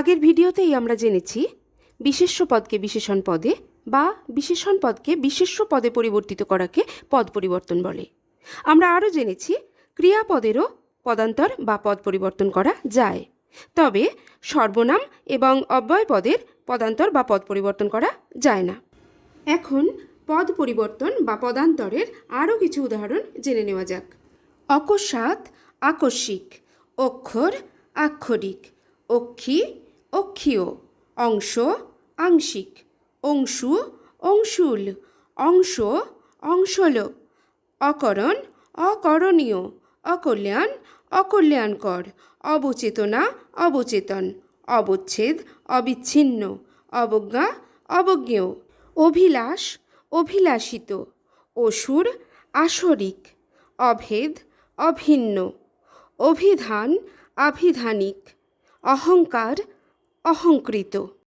আগের ভিডিওতেই আমরা জেনেছি বিশেষ্য পদকে বিশেষণ পদে বা বিশেষণ পদকে বিশেষ্য পদে পরিবর্তিত করাকে পদ পরিবর্তন বলে। আমরা আরও জেনেছি, ক্রিয়াপদেরও পদান্তর বা পদ পরিবর্তন করা যায়। তবে সর্বনাম এবং অব্যয় পদের পদান্তর বা পদ পরিবর্তন করা যায় না। এখন পদ পরিবর্তন বা পদান্তরের আরও কিছু উদাহরণ জেনে নেওয়া যাক। অকস্মাৎ, আকস্মিক, অক্ষর, আক্ষরিক, অক্ষী অক্ষীয়, অংশ আংশিক, অংশু অংশুল, অংশ অংশল, অকরণ অকরণীয়, অকল্যাণ অকল্যাণকর, অবচেতনা অবচেতন, অবচ্ছেদ অবিচ্ছিন্ন, অবজ্ঞা অবজ্ঞেয়, অভিলাষ অভিলাষিত, অসুর আসরিক, অভেদ অভিন্ন, অভিধান আভিধানিক, অহংকার অহংকৃত